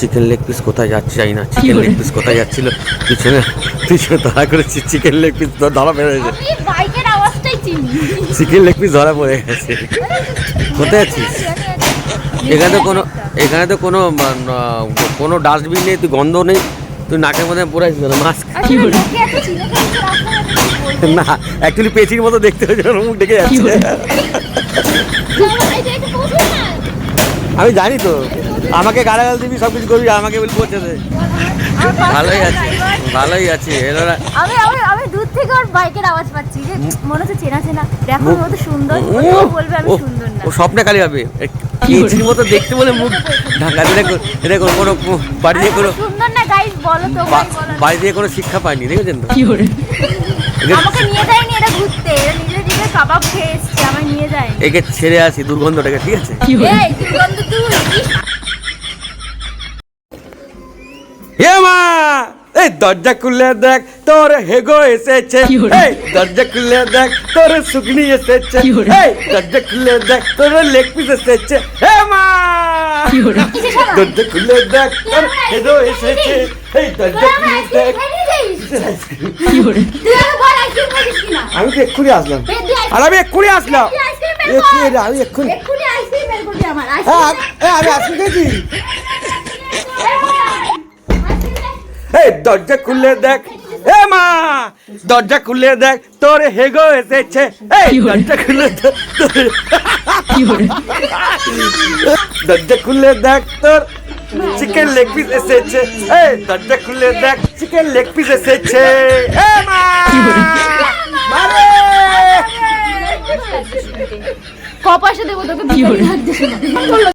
Chicken leg piece কোথায় যাচ্ছে জানি না। চিকেন লেগ পিস কোথায় যাচ্ছিল? পিছনে পিছনে ধরা করেছি চিকেন লেগ পিস ধরা পড়ে গেছে। আমি বাইকের আওয়াজটাই চিনি। চিকেন লেগ পিস ধরা পড়ে গেছে। কোথায় আছিস? এখানে তো কোনো এখানে তো কোনো কোনো ডাস্টবিন নেই তুই গন্ধ নেই তুই নাকের মধ্যে পড়ে আসবি মাস্ক। না অ্যাকচুয়ালি পেচির মতো দেখতে হয়েছে ওর মুখ ডেকে যাচ্ছে। না। আমি জানি তো। আমাকে গালাগাল দিবি সব কিছু করবি আমাকে বলি পৌঁছে দে। ভালোই আছে ভালোই আছে এরা আমি আমি আমি দূর থেকে ওর বাইকের আওয়াজ পাচ্ছি যে মনে হচ্ছে চেনা চেনা। দেখো মুখ- ও তো সুন্দর বলবে আমি সুন্দর না। ও স্বপ্নে খালি হবে পেচির মতো দেখতে বলে মুখ ঢাকা দিলে এটা কোনো কোনো বাড়ি দিয়ে কোনো সুন্দর না গাইস বলো তো। বাড়ি দিয়ে কোনো শিক্ষা পায়নি দেখেছেন তো? একে- আমাকে নিয়ে যায়নি এটা ঘুরতে এটা নিজে নিজে কাবাব খেয়ে এসছে আমায় নিয়ে যায়নি। একে ছেড়ে আসি দুর্গন্ধটাকে ঠিক আছে? এই বন্ধু তুই এই দরজা খুলে দেখ তোর হেগো এসেছে। এই দরজা খুলে দেখ তোর সুগনি এসেছে। এই দরজা খুলে দেখ তোর লেগ পিস এসেছে। হে মা! দরজা খুলে দেখ তোর হেগো এসেছে। এই দরজা খুলে দেখ? আমি তো এক্ষুনি আসলাম। আর আমি এক্ষুনি আসলাম। আমি এক্ষুনি। হ্যাঁ এ, আমি আইসক্রিম খেয়েছি। এই দরজা খুলে দেখ। এ মা দরজা খুলে দেখ তোর হেগো এসেছে। এই দরজা খুলে দেখ দরজা খুলে দেখ তোর চিকেন লেগ পিস এসেছে। এই দরজা খুলে দেখ চিকেন লেগ পিস এসেছে। এ মা মারে! দেবো তোকে।